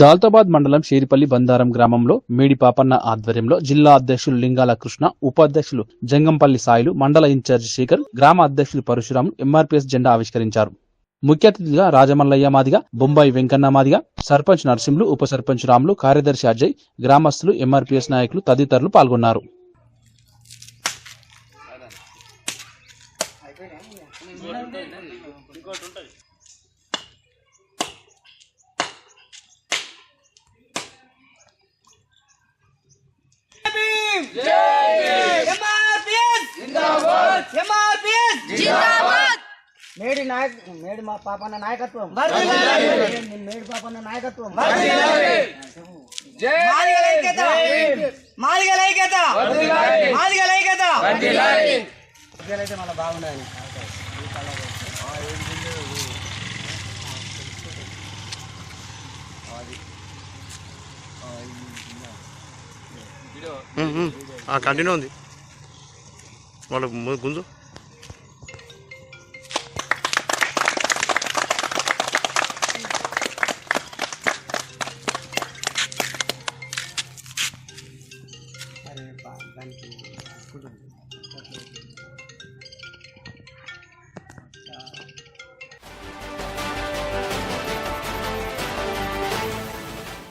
దాల్తాబాద్ మండలం షేరిపల్లి బందారం గ్రామంలో మేడి పాపన్న ఆధ్వర్యంలో జిల్లా అధ్యక్షులు లింగాల కృష్ణ ఉపాధ్యక్షులు జంగంపల్లి సాయిలు మండల ఇన్ఛార్జి శేఖర్ గ్రామ అధ్యక్షులు పరశురాములు ఎంఆర్పీఎస్ జెండా ఆవిష్కరించారు. ముఖ్య అతిథిగా రాజమల్లయ్య మాదిగ బొంబాయి వెంకన్న మాదిగ సర్పంచ్ నరసింహులు ఉప సర్పంచ్ రాములు కార్యదర్శి అజయ్ గ్రామస్తులు ఎంఆర్పీఎస్ నాయకులు తదితరులు పాల్గొన్నారు. మేడి నాయక మేడి మా పాపన్న నాయకత్వం మేడి- పాపన్న నాయకత్వం మాదిగల ఐక్యత మాదిగల ఐక్యత మాదిగల ఐక్యత మళ్ళీ బాగుండాలి కంటిన్యూ ఉంది వాళ్ళ గుంజు